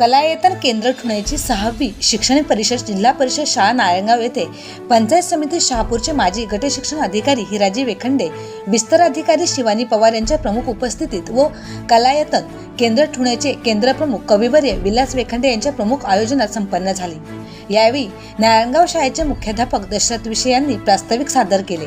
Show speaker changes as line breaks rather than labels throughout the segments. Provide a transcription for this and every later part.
कलायतन केंद्र ठुण्याची सहावी शिक्षण परिषद जिल्हा परिषद शाळा नारायणगाव येथे. पंचायत समिती शहापूरचे माजी गट शिक्षण अधिकारी हिराजी वेखंडे विस्तार अधिकारी शिवानी पवार यांच्या प्रमुख उपस्थितीत व कलायतन केंद्र ठुण्याचे केंद्रप्रमुख कविवर्य विलास वेखंडे यांच्या प्रमुख आयोजनात संपन्न झाले. यावेळी नारायणगाव शाळेचे मुख्याध्यापक दशरथ विषय यांनी प्रास्ताविक सादर केले.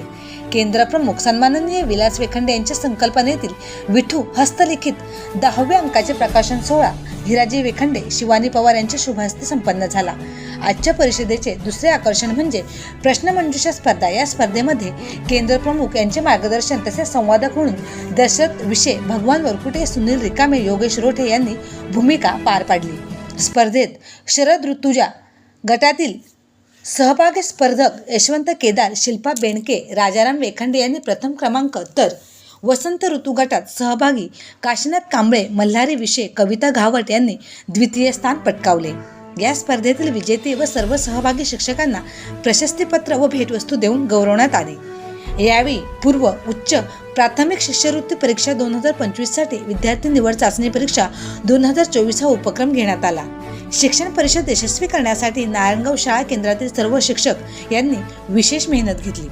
केंद्रप्रमुख सन्माननीय विलास वेखंडे यांच्या संकल्पनेतील विठू हस्तलिखित दहाव्या अंकाचे प्रकाशन सोहळा हिराजी वेखंडे शिवानी पवार यांच्या शुभहस्ते संपन्न झाला. आजच्या परिषदेचे दुसरे आकर्षण म्हणजे प्रश्नमंजुषा स्पर्धा. या स्पर्धेमध्ये केंद्र प्रमुख यांचे मार्गदर्शन तसेच संवादक म्हणून दशरथ विषय भगवान वरकुटे सुनील रिकामे योगेश रोठे यांनी भूमिका पार पाडली. स्पर्धेत शरद ऋतुजा गटातील सहभागी स्पर्धक यशवंत केदार शिल्पा बेणके राजाराम वेखंडे यांनी प्रथम क्रमांक तर वसंत ऋतू गटात सहभागी काशीनाथ कांबळे मल्हारी विषय कविता घावट यांनी द्वितीय स्थान पटकावले. या स्पर्धेतील विजेते व सर्व सहभागी शिक्षकांना प्रशस्तीपत्र व भेटवस्तू देऊन गौरवण्यात आले. यावेळी पूर्व उच्च प्राथमिक शिष्यवृत्ती परीक्षा दोन हजार पंचवीससाठी विद्यार्थी निवड चाचणी परीक्षा दोन हजार चोवीस हा उपक्रम घेण्यात आला. शिक्षण परिषद यशस्वी करण्यासाठी नारायणगाव शाळा केंद्रातील सर्व शिक्षक यांनी विशेष मेहनत घेतली.